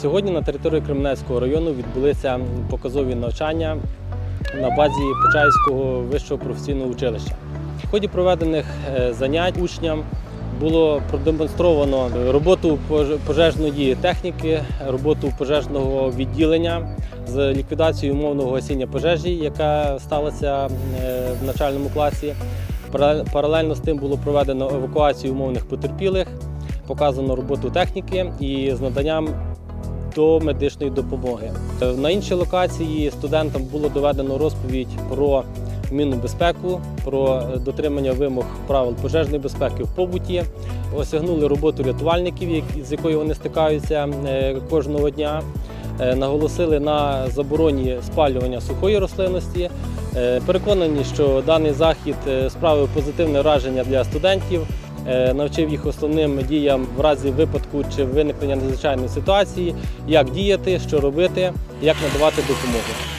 Сьогодні на території Кременецького району відбулися показові навчання на базі Почаївського вищого професійного училища. В ході проведених е, занять учням було продемонстровано роботу пожежної техніки, роботу пожежного відділення з ліквідацією умовного гасіння пожежі, яка сталася е, в начальному класі. Паралельно з тим було проведено евакуацію умовних потерпілих, показано роботу техніки і з наданням до медичної допомоги. На іншій локації студентам було доведено розповідь про мінну безпеку, про е, дотримання вимог правил пожежної безпеки в побуті. Осягнули роботу рятувальників, з якою вони стикаються е, кожного дня. Е, Наголосили на забороні спалювання сухої рослинності. Е, Переконані, що даний захід е, справив позитивне враження для студентів, навчив їх основним діям в разі випадку чи виникнення надзвичайної ситуації, як діяти, що робити, як надавати допомогу.